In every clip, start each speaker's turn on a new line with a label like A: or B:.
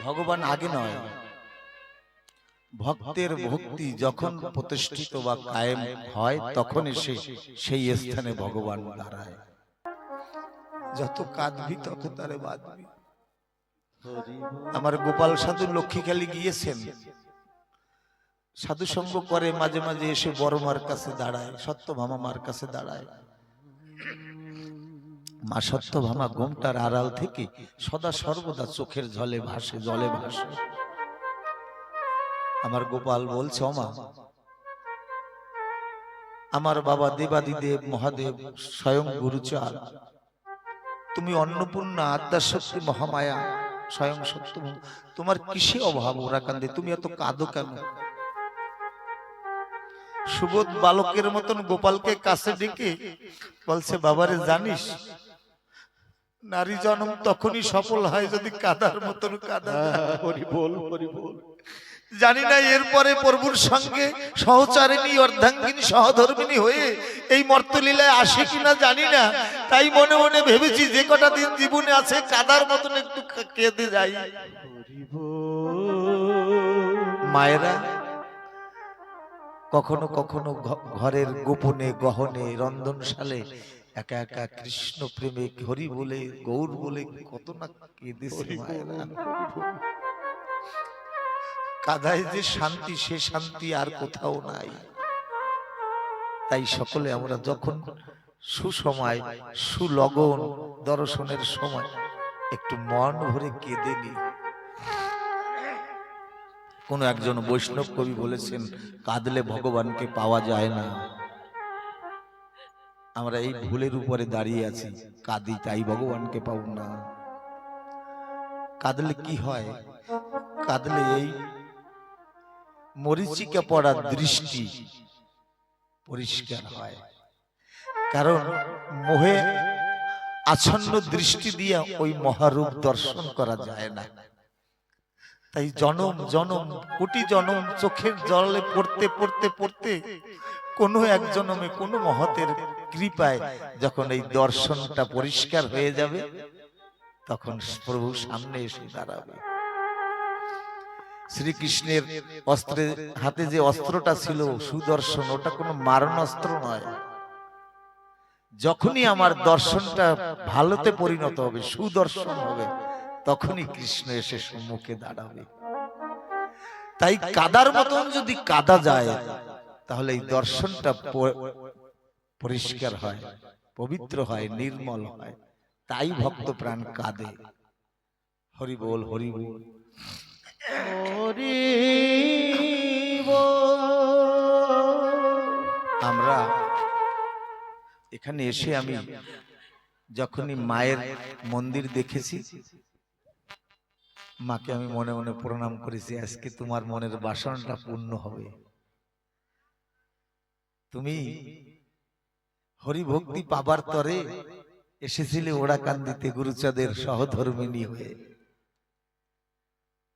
A: ভগবান আগে নয়। ভক্তের ভক্তি যখন প্রতিষ্ঠিত বা কায়েম হয় তখন এসে সেই স্থানে ভগবান দাঁড়ায়। যত কাঁদবি তত তারে বাঁধবি। আমার গোপাল সাধু লক্ষ্মীখালি গিয়েছেন। সাধু সঙ্গ করে মাঝে মাঝে এসে বড় মার কাছে দাঁড়ায় সত্যভামা মার কাছে দাঁড়ায়। মা সত্যভামা ঘুমটার আড়াল থেকে সদা সর্বদা চোখের জলে ভাসে জলে ভাসে। আমার গোপাল বলছে অমা আমার বাবা দেবাদিদেব মহাদেব স্বয়ং গুরুচাঁদ তুমি অন্নপূর্ণা আদ্যাশক্তি মহামায়া স্বয়ং সত্য তোমার কিসে অভাব ওরা কান্দে? তুমি এত কাঁদো কেন? সুবোধ বালকের মতন গোপালকে কাছে ডেকে বলছে, বাবারে, জানিস নারী জন্ম তখনই সফল হয় যদি কাদার মতন কাদা
B: বল বল
A: জানি না এরপরে প্রভুর সঙ্গে সহচারিণী অর্ধাঙ্গিনী সহধর্মিনী হয়ে এই মর্তলীলায় আসে কিনা জানি না। তাই মনে মনে ভেবেছি যে কটা দিন জীবনে আছে কাদার মতন একটু কেঁদে যাই। মায়েরা কখনো কখনো ঘরের গোপনে গহনে রন্ধনশালে একা একা কৃষ্ণ প্রেমে হরি বলে গৌর বলে কত না কেঁদেছে কাদায় যে শান্তি সে শান্তি আর কোথাও নাই। তাই সকলে আমরা যখন সুসময় সুলগন দর্শনের সময় একটু মন ভরে কেঁদে নিই। কোন একজন বৈষ্ণব কবি বলেছেন কাঁদলে ভগবানকে পাওয়া যায় না। আমরা এই ভুলের উপরে দাঁড়িয়ে আছি। কাঁদি তাই ভগবানকে পাব না। কাঁদলে কি হয়? কাঁদলে এই মরিচিকা পড়া দৃষ্টি পরিষ্কার হয়। কারণ মোহে আচ্ছন্ন দৃষ্টি দিয়া ওই মহারূপ দর্শন করা যায় না। তাই জনম জনম কোটি জনম চোখের জলে পড়তে পড়তে পড়তে কোনো এক জনমে কোনো মহতের কৃপায় যখন এই দর্শনটা পরিষ্কার হয়ে যাবে, তখন প্রভু সামনে এসে দাঁড়াবে। শ্রীকৃষ্ণের অস্ত্রে, হাতে যে অস্ত্রটা ছিল, সুদর্শন, ওটা কোনো মারণ অস্ত্র নয়। যখনই আমার দর্শনটা ভালোতে পরিণত হবে, সুদর্শন হবে, তখনই কৃষ্ণ এসে সম্মুখে দাঁড়াবে। তাই কাদার মতন যদি কাদা যায় তাহলে এই দর্শনটা পরিষ্কার হয় পবিত্র হয় নির্মল হয়। তাই ভক্ত প্রাণ কাঁদে। হরি বল। হরি বল। আমরা এখানে এসে আমি যখনই মায়ের মন্দির দেখেছি মাকে আমি মনে মনে প্রণাম করেছি আজকে তোমার মনের বাসনটা পূর্ণ হবে। তুমি হরিভক্তি পাবার তরে এসেছিলে ওড়াকান্দিতে গুরুচাঁদের সহধর্মিনী হয়ে।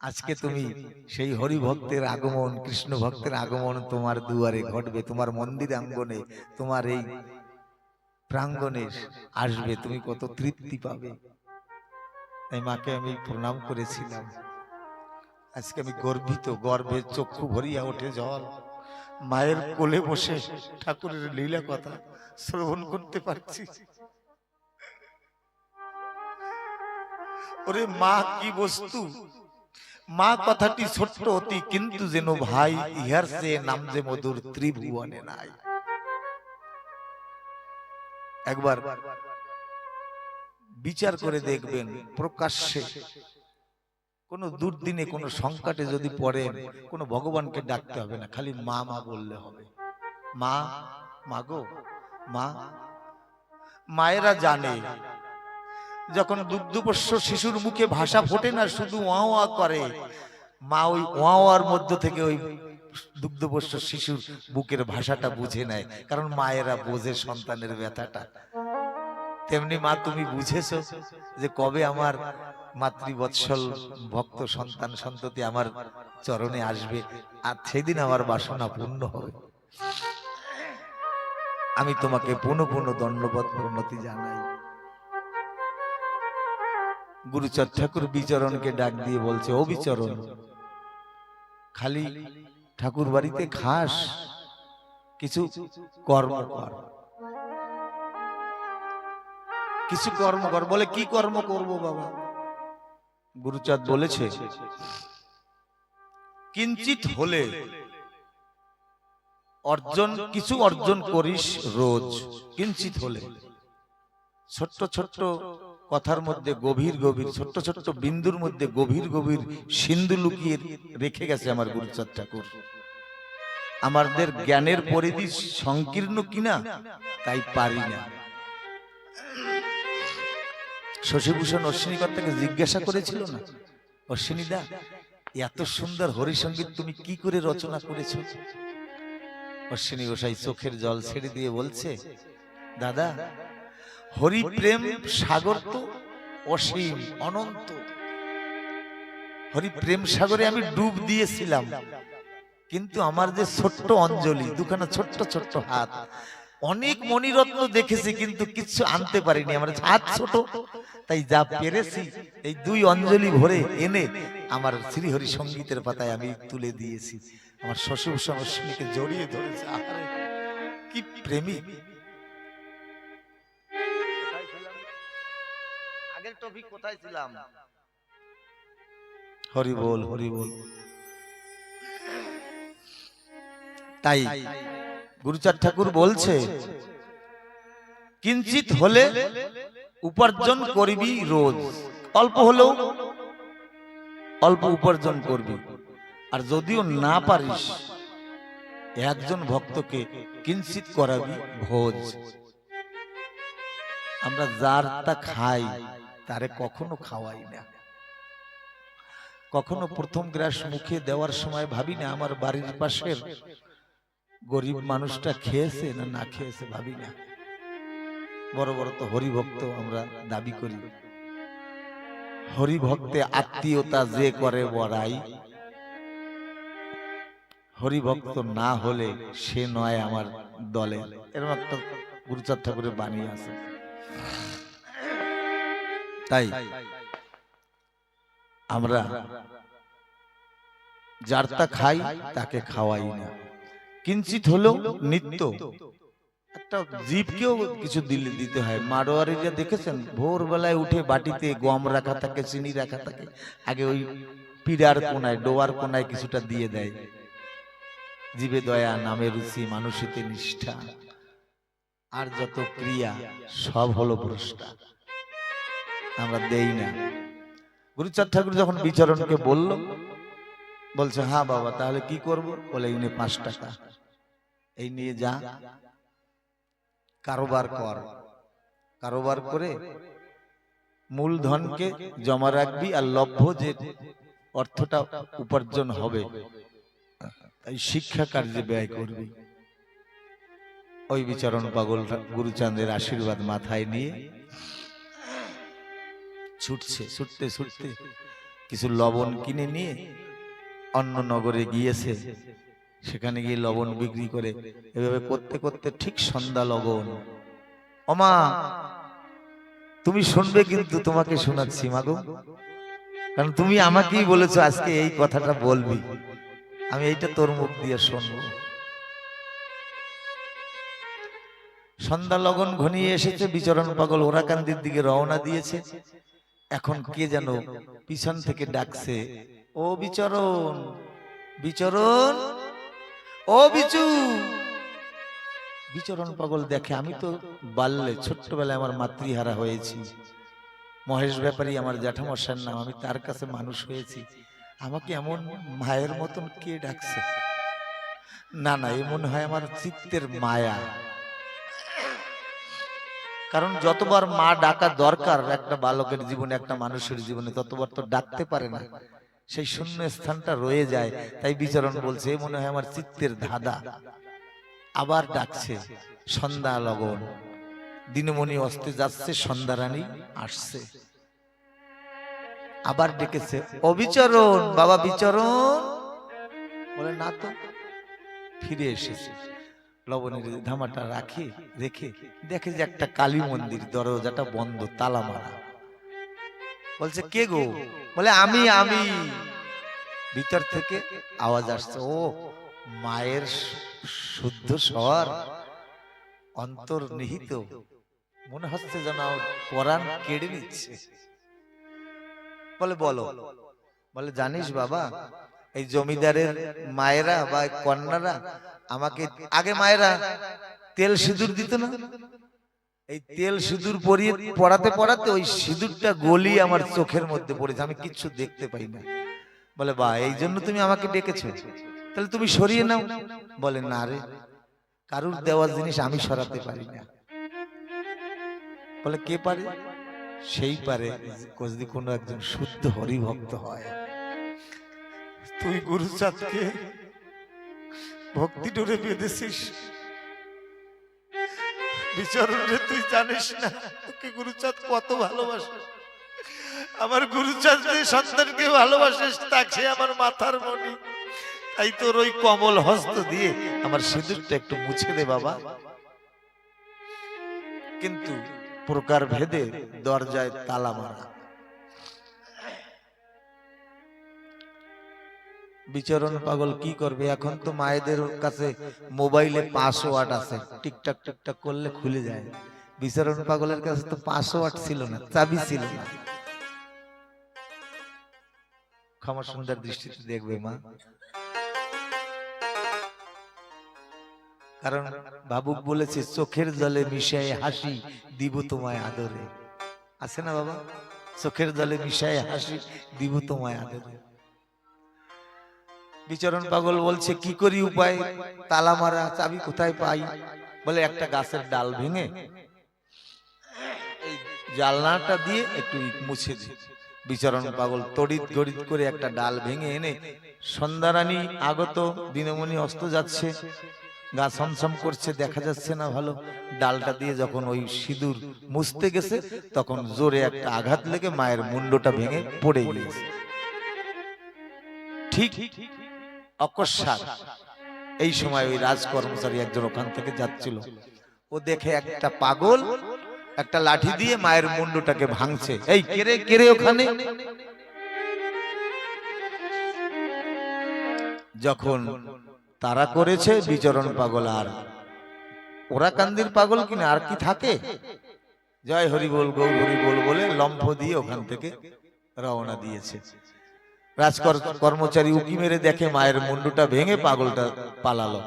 A: আজকে তুমি সেই হরি ভক্তের আগমন কৃষ্ণ ভক্তের আগমন তোমার দুয়ারে ঘটবে তোমার মন্দির আঙ্গনে তোমার এই প্রাঙ্গণে আসবে তুমি কত তৃপ্তি পাবে। তাই মাকে আমি প্রণাম করেছিলাম। আজকে আমি গর্বিত গর্বের চক্ষু ভরিয়া ওঠে জল। মায়ের কোলে বসে ঠাকুরের লীলা কথা শ্রবণ করতে পারছি। ওরে মা, কি বস্তু? মা, কথাটি ছোট্ট অতি, কিন্তু যেন ভাই, ইহার সে নাম যে মধুর ত্রিভুবনে নাই। একবার বিচার করে দেখবেন, প্রকাশ্যে কোন দুর্দিনে কোন সংকটে যদি পড়েন কোন ভগবানকে ডাকতে হবে না খালি মা মা বললে হবে। মা মাগো মা মায়েরা জানে যখন দুগ্ধপোষ্য শিশুর মুখে ভাষা ফোটে না শুধু ওয়া ওয়া করে। মা ওই ওয়া ওয়ার মধ্য থেকে ওই দুগ্ধপোষ্য শিশুর বুকের ভাষাটা বুঝে নেয় কারণ মায়েরা বোঝে সন্তানের ব্যথাটা। তেমনি মা তুমি বুঝেছ যে কবে আমার মাতৃবৎসল ভক্ত সন্তান সন্ততি আমার চরণে আসবে, আর সেদিন আমার বাসনা পূর্ণ হবে। আমি তোমাকে পুনঃ পুনঃ দণ্ডবত প্রণতি জানাই। গুরুচর ঠাকুর বিচরণকে ডাক দিয়ে বলছে, ও বিচরণ, খালি ঠাকুর বাড়িতে খাস, কিছু কর্ম কর। কিছু কর্ম কর, বলে, কি কর্ম করব বাবা? গুরুচাঁদ বলেছে কিঞ্চিত হলে অর্জন, কিছু অর্জন করিস রোজ কিঞ্চিত হলে। ছোট্ট ছোট্ট কথার মধ্যে গভীর গভীর, ছোট্ট ছোট্ট বিন্দুর মধ্যে গভীর গভীর সিন্ধু লুকিয়ে রেখে গেছে আমার গুরুচাঁদ ঠাকুর। আমাদের জ্ঞানের পরিধি সংকীর্ণ কিনা, তাই পারি না। শশীভূষণ অশ্বিনী কর্তাকে জিজ্ঞাসা করেছিল না? অশ্বিনী দা এত সুন্দর হরিসঙ্গীত তুমি কি করে রচনা করেছ? অশ্বিনী গোসাই চোখের জল ছেড়ে দিয়ে বলছে, দাদা হরি প্রেম সাগর তো অসীম, অনন্ত। হরি প্রেম সাগরে আমি ডুব দিয়েছিলাম, কিন্তু আমার যে ছোট্ট অঞ্জলি, দুখানা ছোট্ট ছোট্ট হাত অনেক মণিরত্ন দেখেছি কিন্তু কিছু আনতে পারিনি। আমার হাত ছোট তাই যা পেরেছি এই দুই অঞ্জলি ভরে এনে আমার শ্রীহরি সঙ্গীতের পাতায় আমি তুলে দিয়েছি। আমার শ্বশুর সমস্যাকে জড়িয়ে ধরেছে। কি প্রেমী আগের টপিক কোথায় ছিলাম? হরি বল হরি বল। তাই গুরুচাঁদ ঠাকুর বলছে, কিঞ্চিত হলে উপার্জন করবি রোজ। অল্প হলেও অল্প উপার্জন করবি। আর যদিও না পারিস, একজন ভক্তকে কিঞ্চিত করাবি ভোজ। আমরা যার তা খাই, তারে কখনো খাওয়াই না। কখনো প্রথম গ্রাস মুখে দেওয়ার সময় ভাবি না, আমার বাড়ির পাশের গরিব মানুষটা খেয়েছে না না খেয়েছে ভাবি না। বড় বড় তো হরিভক্ত আমরা দাবি করি। হরিভক্তে আত্মীয়তা যে করে বড়াই। হরিভক্ত না হলে সে নয় আমার দলে। এরকম একটা গুরুচাঁদ ঠাকুরের বাণী আছে। তাই আমরা যার তা খাই তাকে খাওয়াই না। কিঞ্চিত হলেও নিত্য। একটা জীবকেও কিছু দিলে দিতে হয়। মারোয়ারিরা দেখেছেন ভোরবেলায় উঠে বাটিতে গম রাখা থাকে চিনি রাখা থাকে আগে ওই পিড়ার কোনায় ডোয়ার কোনায় কিছুটা দিয়ে দেয়। জীবে দয়া নামে রুচি মানুষেতে নিষ্ঠা। আর যত ক্রিয়া সব হলো ভ্রষ্টা। আমরা দেই না। গুরুচাঁদ ঠাকুর যখন বিচরণকে বলল বলছে হ্যাঁ বাবা তাহলে কি করব? বলে এই নে পাঁচ টাকা। এই নিয়ে যা। কারোবার কর। কারোবার করে মূলধনকে জমা রাখবি আর লভ্য যে অর্থটা উপার্জন হবে, তাই শিক্ষা কার্যে ব্যয় করবি। ওই বিচরণ পাগল গুরুচাঁদের আশীর্বাদ মাথায় নিয়ে ছুটছে, ছুটতে ছুটতে কিছু লবণ কিনে নিয়ে অন্য নগরে গিয়েছে। সেখানে গিয়ে লবণ বিক্রি করে এভাবে করতে করতে ঠিক সন্ধ্যা লগন অমা তুমি শুনবে কিন্তু তোমাকে শোনাচ্ছি মাগো। কারণ তুমি আমাকেই বলেছ আজকে এই কথাটা বলবি। আমি এইটা তোর মুখ দিয়ে শুনব। সন্ধ্যা লগন ঘনিয়ে এসেছে বিচরণ পাগল ওরাকান্দির দিকে রওনা দিয়েছে। এখন কে যেন পিছন থেকে ডাকছে ও বিচরণ বিচরণ ও বিচু। বিচরণ পাগল দেখে আমি তো বাল্যে ছোট্টবেলায় আমার মাতৃহারা হয়েছি। মহেশ ব্যাপারী আমার জ্যাঠামশার নাম, আমি তার কাছে মানুষ হয়েছি। আমাকে এমন মায়ের মতন কে ডাকছে? না না, এ মনে হয় আমার চিত্তের মায়া। কারণ যতবার মা ডাকা দরকার, একটা বালকের জীবনে, একটা মানুষের জীবনে, ততবার তো ডাকতে পারে না। সেই শূন্য স্থানটা রয়ে যায়। তাই বিচরণ বলছে মনে হয় আমার চিত্তের ধাঁধা। আবার ডাকছে, সন্ধ্যা লগন। দিনমণি অস্তে যাচ্ছে সন্ধ্যা রানী আসছে। আবার ডেকেছে, অবিচরণ, বাবা বিচরণ। বলে, না তো। ফিরে এসেছে। লবণের ধামাটা রাখে, রেখে দেখে যে একটা কালী মন্দির, দরজাটা বন্ধ, তালা মারা। বলছে, কে গো? বলে আমি আমি ভিতর থেকে আওয়াজ আসছে ও মায়ের শুদ্ধ স্বর অন্তর্নিহিত। মনে হচ্ছে যেন পরাণ কেড়ে নিচ্ছে। বলে বলো। বলে জানিস বাবা এই জমিদারের মায়েরা বা কন্যারা আমাকে আগে মায়েরা তেল সিঁদুর দিত না? এই তেল সিঁদুর পরিয়ে পড়াতে পড়াতে ওই সিঁদুরটা গলি আমার চোখের মধ্যে পড়েছে, আমি কিচ্ছু দেখতে পাই না। বলে, বা, এই জন্য তুমি আমাকে ডেকেছো। তাহলে তুমি সরিয়ে নাও। বলে, না রে, কারুর দেওয়া জিনিস আমি সরাতে পারি না। বলে, কে পারে? সেই পারে যদি কোনো একজন শুদ্ধ হরিভক্ত হয়। তুই গুরুচাঁদকে ভক্তি ডোরে বেঁধেছিস? বিচরণে তুই জানিস না, তোকে গুরুচাঁদ কত ভালোবাসে। আমার গুরুচাঁদ যে সন্তানকে ভালোবাসে তাকে আমার মাথার মনি তাই তোর ওই কমল হস্ত দিয়ে আমার সিঁদুরটা একটু মুছে দে বাবা। কিন্তু প্রকার ভেদে দরজায় তালা মারা। বিচরণ পাগল কি করবে? এখন তো মায়েদের কাছে মোবাইলে পাসওয়ার্ড আছে। টিকটাক টিকটাক করলে খুলে যায়। বিচরণ পাগলের কাছে তো পাসওয়ার্ড ছিল না, চাবি ছিল না। ক্ষমা সুন্দর দৃষ্টিতে দেখবে মা। কারণ বাবুক বলেছে, চোখের জলে মিশায় হাসি দিব তোমায় আদরে। আছে না বাবা? চোখের জলে মিশায় হাসি দিব তোমায় আদরে। বিচরণ পাগল বলছে, কি করি উপায়? তালা মারা চাবি কোথায় পাই? বলে একটা গাছের ডাল ভেঙে জালনাটা দিয়ে একটু মুছে দি বিচরণ পাগল তড়িৎ গড়িত করে একটা ডাল ভেঙে এনে সন্ধ্যারানী আগত দিনমণি অস্ত যাচ্ছে। গা ছমছম করছে, দেখা যাচ্ছে না ভালো। ডালটা দিয়ে যখন ওই সিঁদুর মুছতে গেছে, তখন জোরে একটা আঘাত লেগে মায়ের মুন্ডটা ভেঙে পড়ে গিয়েছে। ঠিক অকস্মাৎ। এই সময় ওই রাজ কর্মচারী একজন ওখান থেকে যাচ্ছিল। ও দেখে একটা পাগল একটা লাঠি দিয়ে মায়ের মুন্ডটাকে ভাঙছে। এই কেরে কেরে ওখানে? যখন তারা করেছে বিচরণ পাগল, আর ওরা কান্দির পাগল কিনা, আর কি থাকে? জয় হরি বল, গৌ হরি বল বলে লম্ফ দিয়ে ওখান থেকে রওনা দিয়েছে। রাজকর কর্মচারী উকি মেরে দেখে মায়ের মুন্ডুটা ভেঙে পাগলটা পালালো।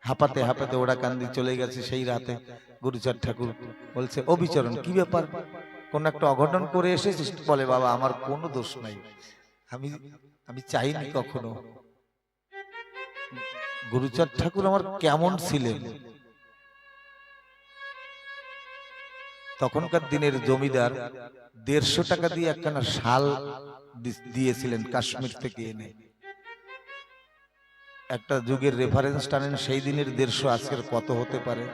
A: হাঁপাতে হাঁপাতে ওরা কান্দি চলে গেছে সেই রাতে। গুরুচার ঠাকুর বলছে ও বিচরণ কি ব্যাপার? কোন একটা অঘটন করে এসেছিস? বলে, বাবা, আমার কোনো দোষ নাই। আমি আমি চাইনি কখনো। গুরুচাঁদ ঠাকুর আমার কেমন ছিলেন? তখনকার দিনের জমিদার দেড়শো টাকা দিয়ে একখানা শাল দিয়েছিলেন কাশ্মীর থেকে এনে। একটা যুগের রেফারেন্স টানেন, সেই দিনের দেড়শো আজকের কত হতে পারে?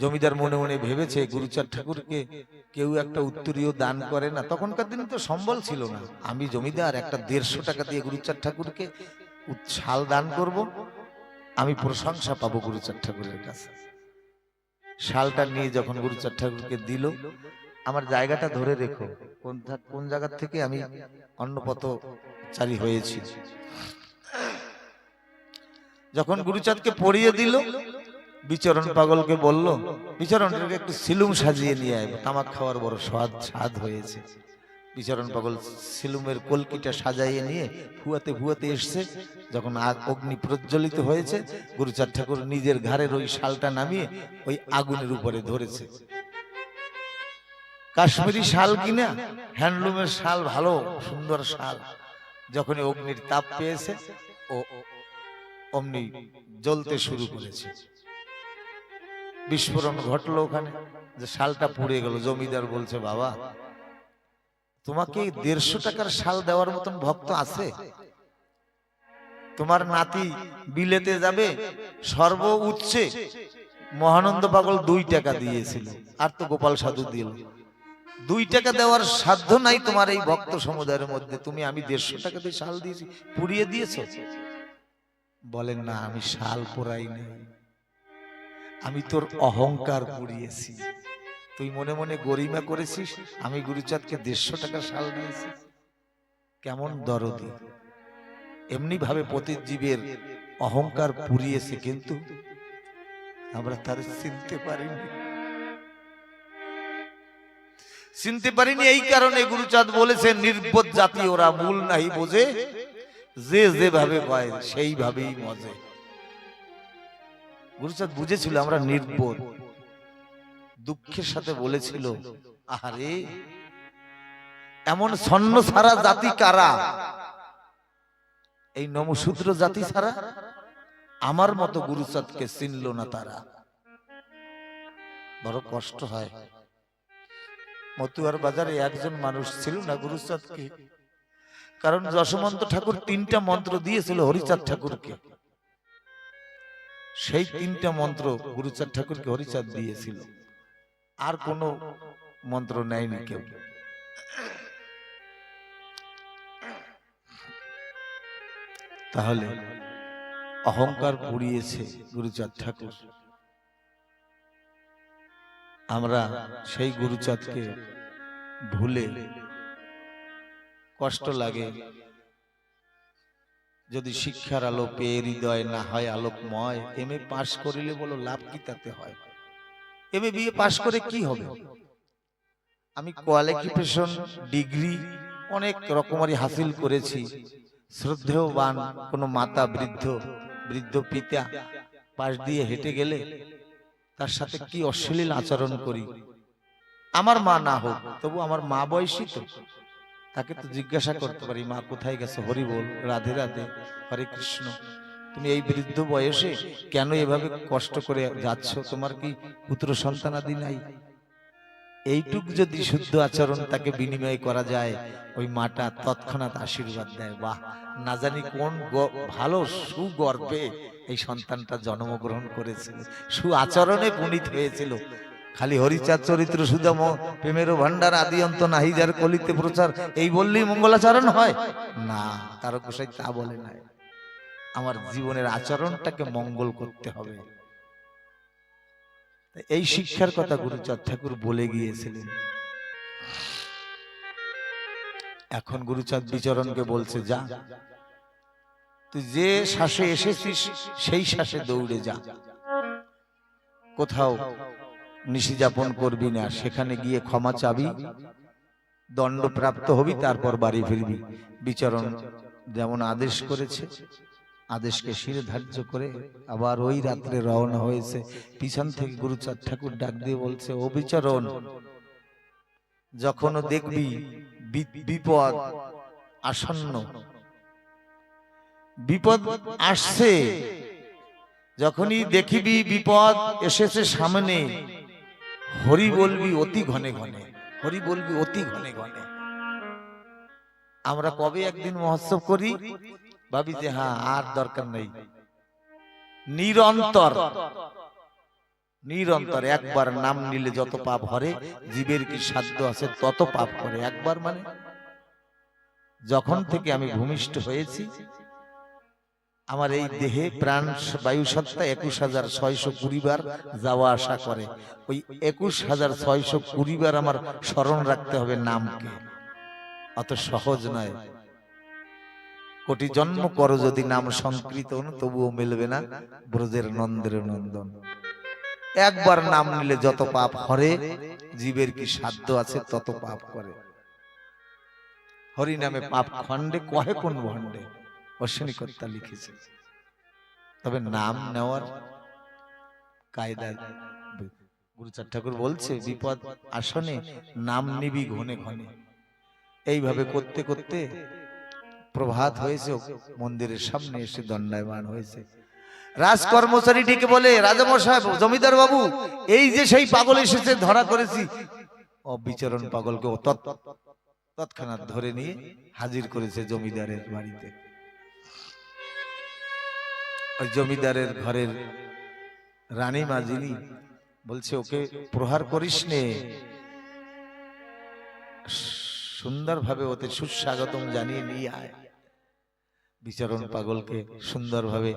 A: জমিদার মনে মনে ভেবেছে, গুরুচাঁদ ঠাকুরকে কেউ একটা উত্তরীয় দান করে না। তখনকার দিনে তো সম্বল ছিল না। আমি জমিদার, একটা দেড়শো টাকা দিয়ে গুরুচাঁদ ঠাকুরকে শাল দান করব, আমি প্রশংসা পাবো গুরুচাঁদ ঠাকুরের কাছে। শালটা নিয়ে যখন গুরুচাঁদ ঠাকুরকে দিল আমার জায়গাটা ধরে রেখো। কোন কোন জায়গা থেকে আমি অন্নপথচারী হয়েছি। যখন গুরুচাঁদকে পরিয়ে দিল বিচরণ পাগলকে বলল বিচরণটাকে একটু সিলুম সাজিয়ে নিয়ে আয় তামাক খাওয়ার বড় স্বাদ স্বাদ হয়েছে। বিচরণ পাগল সিলুমের কলকিটা সাজাইয়ে নিয়ে ভুয়াতে ভুয়াতে এসছে। যখন আগ অগ্নি প্রজ্বলিত হয়েছে গুরুচাঁদ ঠাকুর নিজের ঘাড়ের ওই শালটা নামিয়ে ওই আগুনের উপরে ধরেছে। কাশ্মীরি শাল কিনা? হ্যান্ডলুমের শাল ভালো, সুন্দর শাল। যখন অগ্নির তাপ পেয়েছে, ও অমনি জ্বলতে শুরু করেছে। বিস্ফোরণ ঘটলো ওখানে, যে শালটা পুড়ে গেল। জমিদার বলছে, বাবা, তোমাকে দেড়শো টাকার শাল দেওয়ার মতন ভক্ত আছে? তোমার নাতি বিলেতে যাবে, সর্ব উচ্চে মহানন্দ পাগল দুই টাকা দিয়েছিল। আর তো গোপাল সাধু দিল। দুই টাকা দেওয়ার সাধ্য নাই তোমার এই ভক্ত সমুদায়ের মধ্যে। তুমি আমি দেড়শো টাকা দিয়ে শাল দিয়েছি, পুড়িয়ে দিয়েছ? বলেন, না, আমি শাল পোড়াই নাই। আমি তোর অহংকার পুড়িয়েছি। তুই মনে মনে গরিমা করেছিস, আমি গুরুচাঁদকে দেড়শো টাকা শাল দিয়েছি। কেমন দরদি। এমনি ভাবে প্রতিজীবের অহংকার পুড়িয়েছে কিন্তু আমরা তার চিনতে পারিনি। চিনতে পারিনি, এই কারণে গুরুচাঁদ বলেছেন নির্বোধ জাতি ওরা মূল নাহি বোঝে। যে যেভাবে পায়, সেইভাবেই মজে। গুরুচাঁদ বুঝেছিল আমরা নির্বোধ। দুঃখের সাথে বলেছিল আরে এমন ছন্ন সারা জাতি কারা? এই নমশূদ্র জাতি ছাড়া আমার মতো গুরুচাঁদকে চিনল না তারা। বড় কষ্ট হয়। মতুয়ার বাজারে একজন মানুষ ছিল না গুরুচাঁদকে কারণ যশমন্ত ঠাকুর তিনটা মন্ত্র দিয়েছিল হরিচাঁদ ঠাকুরকে। সেই তিনটা মন্ত্র গুরুচাঁদ ঠাকুরকে হরিচাঁদ দিয়েছিল। আর কোনো মন্ত্র নেয়নি কেউ। তাহলে অহংকার পুড়িয়েছে গুরুচাঁদ ঠাকুর। আমরা সেই গুরুচাঁদকে ভুলে কষ্ট লাগে। যদি শিক্ষার আলো পেয়ে হৃদয় না হয় আলোকময় এম এ পাশ করিলে বলো লাভ কি তাতে হয়? এম এ বিয়ে পাশ করে কি হবে? আমি কোয়ালিফিকেশন ডিগ্রি অনেক রকমারি হাসিল করেছি। শ্রদ্ধেয়বান কোনো মাতা বৃদ্ধ বৃদ্ধ পিতা পাশ দিয়ে হেঁটে গেলে তার সাথে কি অশ্লীল আচরণ করি? আমার মা না হোক তবু আমার মা বয়সী তো। তাকে তো জিজ্ঞাসা করতে পারি মা কোথায় গেছে? হরি বল রাধে রাধে হরে কৃষ্ণ। তুমি এই বৃদ্ধ বয়সে কেন এভাবে কষ্ট করে যাচ্ছ? তোমার কি পুত্র সন্তান আদি নাই? এইটুক যদি শুদ্ধ আচরণ তাকে বিনিময় করা যায়, ওই মাটা তৎক্ষণাৎ আশীর্বাদ দেয়। বাহ, না জানি কোন ভালো সুগর্বে এই সন্তানটা জন্মগ্রহণ করেছিল। সু আচরণে পুনিত হয়েছিল। খালি হরিচাঁদ চরিত্র সুদম প্রেমের ভান্ডার আদি অন্ত নাহি যার কলিতে প্রচার, এই বললেই মঙ্গলাচরণ হয়? না তার গোসাই তা বলে নাই। আমার জীবনের আচরণটাকে মঙ্গল করতে হবে। এই শিক্ষার কথা গুরুচাঁদ ঠাকুর বলে গিয়েছিলেন। এখন গুরুচাঁদ বিচরণকে বলছে, যা। তুই যে শ্বাসে এসেছিস, সেই শ্বাসে দৌড়ে যা। কোথাও নিশি যাপন করবি না, সেখানে গিয়ে ক্ষমা চাবি দণ্ড প্রাপ্ত হবি, তারপর বাড়ি ফিরবি। বিচরণ যেমন আদেশ করেছে আদেশকে শিরে ধার্য করে আবার ওই রাত্রে রওনা হয়েছে। পিছন থেকে গুরুচাঁদ ঠাকুর ডাক দিয়ে বলছে ও বিচরণ যখন দেখবি বিপদ আসন্ন। বিপদ আসছে। যখনই দেখিবি বিপদ এসেছে সামনে। হরি বলবি অতি ঘনে ঘনে। হরি বলবি অতি ঘনে ঘনে। আমরা কবে একদিন মহোৎসব করি? ভাবি যে হ্যাঁ আর দরকার নেই। নিরন্তর। নিরন্তর একবার নাম নিলে যত পাপ হরে জীবের কি সাধ্য আছে তত পাপ করে একবার মানে? যখন থেকে আমি ভূমিষ্ঠ হয়েছি আমার এই দেহে প্রাণ বায়ু সত্তা একুশ হাজার ছয়শো কুড়ি বার যাওয়া আসা করে। ওই একুশ হাজার ছয়শো কুড়ি বার আমার স্মরণ রাখতে হবে নামকে। অত সহজ নয়। কোটি জন্ম করো যদি নাম সংকৃত তবুও মিলবে না ব্রজের নন্দের নন্দন। একবার নাম নিলে যত পাপ হরে, জীবের কি সাধ্য আছে তত পাপ করে। হরি নামে পাপ খণ্ডে, কহে কোন ভণ্ডে? অশ্বিনী কর্তা লিখেছে। তবে নাম নেওয়ার কায়দা গুরুচার ঠাকুর বলছে, বিপদ আসনে নাম নিবি ঘনে ঘনে। এইভাবে করতে করতে প্রভাত হয়েছে, মন্দিরের সামনে এসে দণ্ডায়মান হয়েছে। রাজ কর্মচারী ডেকে বলে, রাজামশাই, জমিদার বাবু, এই যে সেই পাগল এসেছে, ধরা করেছি। অবিচরণ পাগলকে তৎক্ষণাৎ ধরে নিয়ে হাজির করেছে জমিদারের বাড়িতে। ওই জমিদারের ঘরের রানীমা যিনি বলছে, ওকে প্রহার করিস নে। সুন্দরভাবে ওতে সুস্বাগতম জানিয়ে নিয়ে আয়। বিচরণ পাগলকে সুন্দরভাবে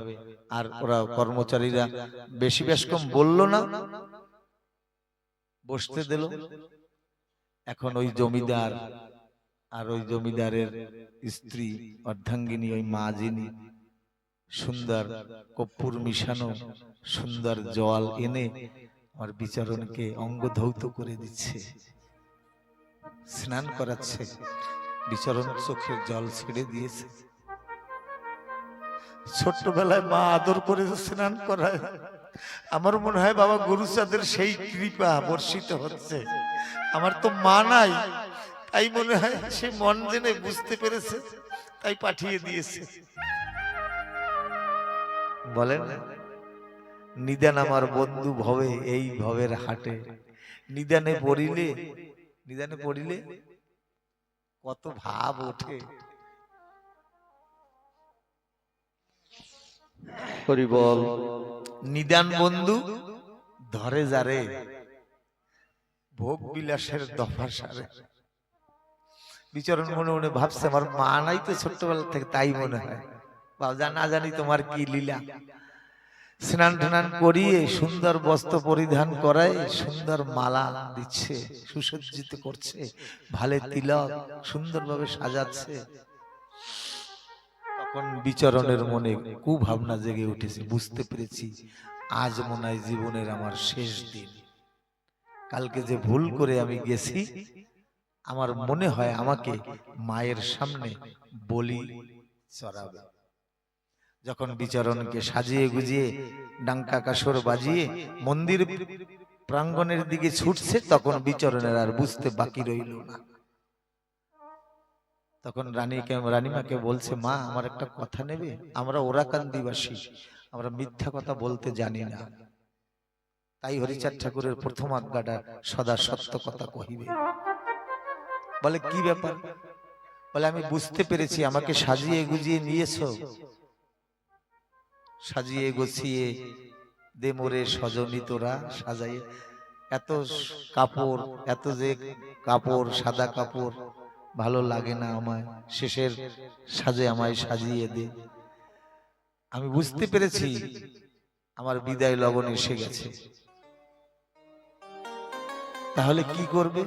A: আর ওরা কর্মচারীরা বেশি বেশ কম বলল না, বসতে দিল। এখন ওই জমিদার আর ওই জমিদারের স্ত্রী অর্ধাঙ্গিনী, ওই মা যিনি সুন্দর কর্পূর মিশানো, সুন্দর জল এনে আমার বিচারণকে অঙ্গ ধৌত করে দিচ্ছে। স্নান করাচ্ছে। বিচরণ চোখের জল ছেড়ে দিয়েছে। ছোট্টবেলায় মা আদর করে স্নান করায়। আমার মনে হয় বাবা গুরুচাঁদের সেই কৃপা বর্ষিত হচ্ছে। আমার তো মা নাই। তাই মনে হয় সে মন জেনে বুঝতে পেরেছে, তাই পাঠিয়ে দিয়েছে। বলেন, নিদান আমার বন্ধু ভবে এই ভবের হাটে। নিদানে পড়িলে নিদানে পড়িলে কত ভাব ওঠে।
B: হরি বল।
A: নিদান বন্ধু ধরে যারে। ভোগ বিলাসের দফা সারে। বিচরণ মনে মনে ভাবছে আমার মা নাই তো ছোট্টবেলা থেকে তাই মনে হয়। বাবা না জানি তোমার কি লীলা? স্নান টান করিয়ে সুন্দর বস্ত্র পরিধান করায় সুন্দর মালা দিচ্ছে, সুসজ্জিত করছে, ভালে তিলক সুন্দরভাবে সাজাচ্ছে। তখন বিচরণের মনে কুভাবনা জেগে উঠেছে, বুঝতে পেরেছি আজ মনে হয় জীবনের আমার শেষ দিন। কালকে যে ভুল করে আমি গেছি, আমার মনে হয় আমাকে মায়ের সামনে বলি চড়াবে। যখন বিচরণকে সাজিয়ে গুজিয়ে ডাঙ্কা কাসর বাজিয়ে মন্দির প্রাঙ্গণের দিকে ছুটছে তখন বিচরণের আর বুঝতে বাকি রইল না। তখন রানীকে রানীমাকে বলছে মা আমার একটা কথা নেবে? আমরা ওরাকান্দিবাসী আমরা মিথ্যা কথা বলতে জানি না। তাই হরিচাঁদ ঠাকুরের প্রথম আজ্ঞাটা সদা সত্য কথা কহিবে। বলে কি ব্যাপার? বলে আমি বুঝতে পেরেছি আমাকে সাজিয়ে গুজিয়ে নিয়েছো। সাজিয়ে গুছিয়ে দে মোরে সজনি তোরা সাজাইয়ে। এত কাপড় এত যে কাপড় সাদা কাপড় ভালো লাগে না আমায়। শেষের সাজে আমায় সাজিয়ে দে। আমি বুঝতে পেরেছি আমার বিদায় লগন এসে গেছে। তাহলে কি করবে?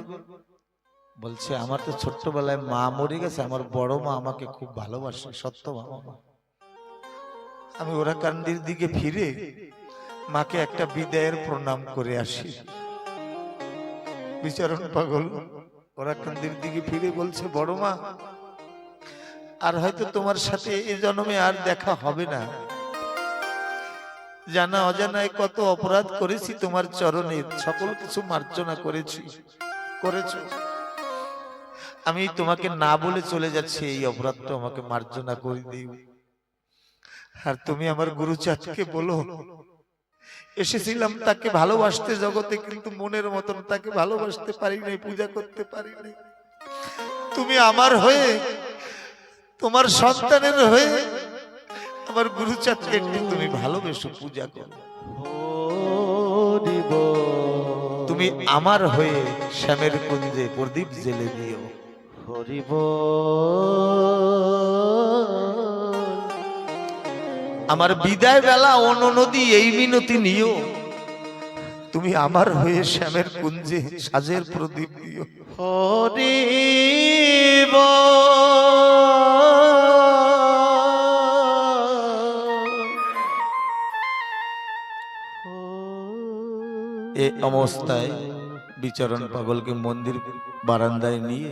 A: বলছে আমার তো ছোট্টবেলায় মা মরে গেছে আমার বড় মা আমাকে খুব ভালোবাসে সত্য মা। আমি ওরা কান্দির দিকে ফিরে মাকে একটা বিদায়ের প্রণাম করে আসি। বিচারণ পাগল, ওরা কান্দির দিকে ফিরে বলছে, বড় মা, আর হয়তো তোমার সাথে এ জন্মে আর দেখা হবে না। জানা অজানায় কত অপরাধ করেছি তোমার চরণে, সকল কিছু মার্জনা করেছি, করেছ। আমি তোমাকে না বলে চলে যাচ্ছি, এই অপরাধটা আমাকে মার্জনা করে দিও। আর তুমি আমার গুরুচাঁদকে বলো। এসেছিলাম তাকে ভালোবাসতে জগতে কিন্তু মনের মতন তাকে ভালোবাসতে পারি নাই পূজা করতে পারি নাই তুমি আমার হয়ে তোমার সন্তানের হয়ে আমার গুরুচাঁদকে একটু তুমি ভালোবেসো পূজা করো। তুমি আমার হয়ে শ্যামের কুঞ্জে প্রদীপ জেলে দিও।
B: হরি বল
A: আমার বিদায় বেলা অন্য নদী এই মিনতি নিও। তুমি আমার হয়ে শ্যামের কুঞ্জে সাজের প্রদীপ দিও।
B: হরি
A: এ অবস্থায় বিচরণ পাগলকে মন্দির বারান্দায় নিয়ে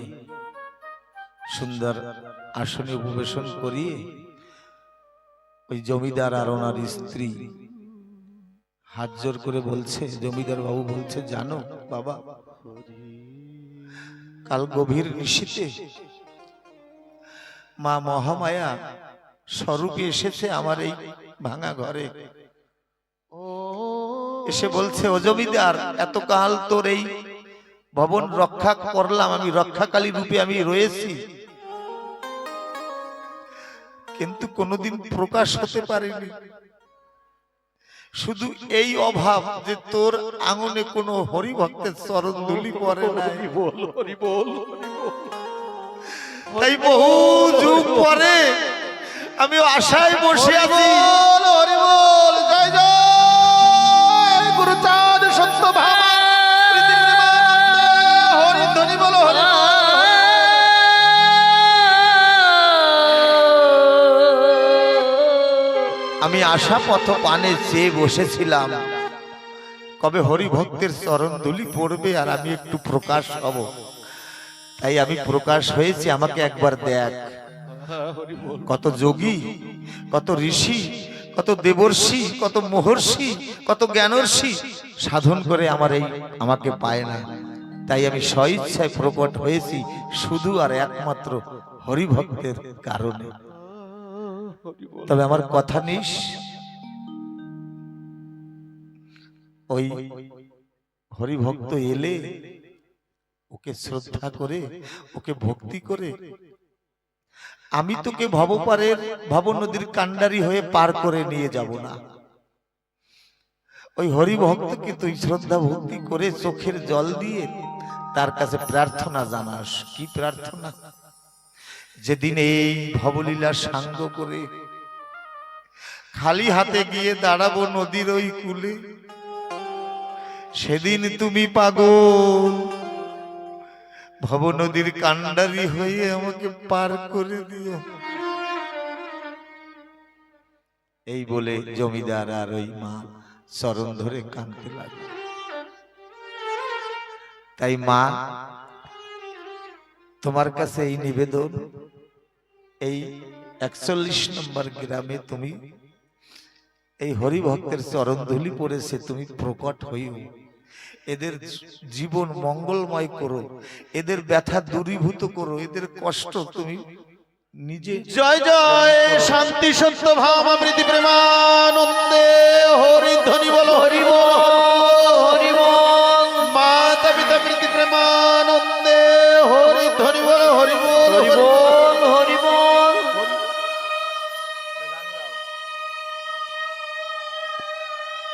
A: সুন্দর আসনে উপবেশন করিয়ে ওই জমিদার আর ওনার স্ত্রী। হাত জোর করে বলছে, জমিদার বাবু বলছে, জানো বাবা, কাল গভীর নিশীতে মা মহামায়া স্বরূপে এসেছে আমার এই ভাঙা ঘরে। এসে বলছে, ও জমিদার, এতকাল তোর এই ভবন রক্ষা করলাম, আমি রক্ষাকালী রূপে আমি রয়েছি। কিন্তু কোনোদিন প্রকাশ হতে পারিনি। শুধু এই অভাব যে তোর আঙুনে কোনো হরিভক্তের চরণ দুলি পরে নাই। তাই বহু যুগ পরে আমি আশায় বসে আছি।
B: হরি বল জয় জয়। গুরুচাঁদ সত্য ভামা
A: আমি আশা পথ পানে চেয়ে বসেছিলাম। কবে হরি ভক্তের চরণ ধুলি পড়বে আর আমি একটু প্রকাশ হব। তাই আমি প্রকাশ হয়েছি, আমাকে একবার দেখ। কত যোগী, কত ঋষি, কত দেবর্ষি, কত মহর্ষি, কত জ্ঞানর্ষি সাধন করে আমার এই আমাকে পায় না। তাই আমি স্বইচ্ছায় প্রকট হয়েছি শুধু আর একমাত্র হরিভক্তের কারণে। তবে আমার কথা নিস। ওই হরিভক্ত এলে ওকে শ্রদ্ধা করে, ওকে ভক্তি করে। আমি তোকে ভবপারের ভব নদীর কান্ডারি হয়ে পার করে নিয়ে যাব না। ওই হরিভক্তকে তুই শ্রদ্ধা ভক্তি করে চোখের জল দিয়ে তার কাছে প্রার্থনা জানাস। কি প্রার্থনা? যেদিন এই ভবলীলা সাঙ্গ করে খালি হাতে গিয়ে দাঁড়াবো নদীর ওই কূলে, সেদিন তুমি পাগল। ভব নদীর কান্ডারি হয়ে আমাকে পার করে দিও। এই বলে জমিদার আর ওই মা চরণ ধরে কাঁদতে লাগল। তাই মা তোমার কাছে এই নিবেদন, এই একচল্লিশ নম্বর গ্রামে তুমি এই হরিভক্তের চরণ ধুলি পড়েছে, তুমি প্রকট হইও। এদের জীবন মঙ্গলময় করো, এদের ব্যথা দূরীভূত করো, এদের কষ্ট তুমি নিজে
B: জয় জয়, শান্তি, সত্য, ভাব প্রীতি প্রেমানন্দে। হরি ধ্বনি বল হরি হরি মাতা পিতা প্রীতি, প্রেমানন্দে। হরি ধ্বনি বল হরি বল। হরি বল।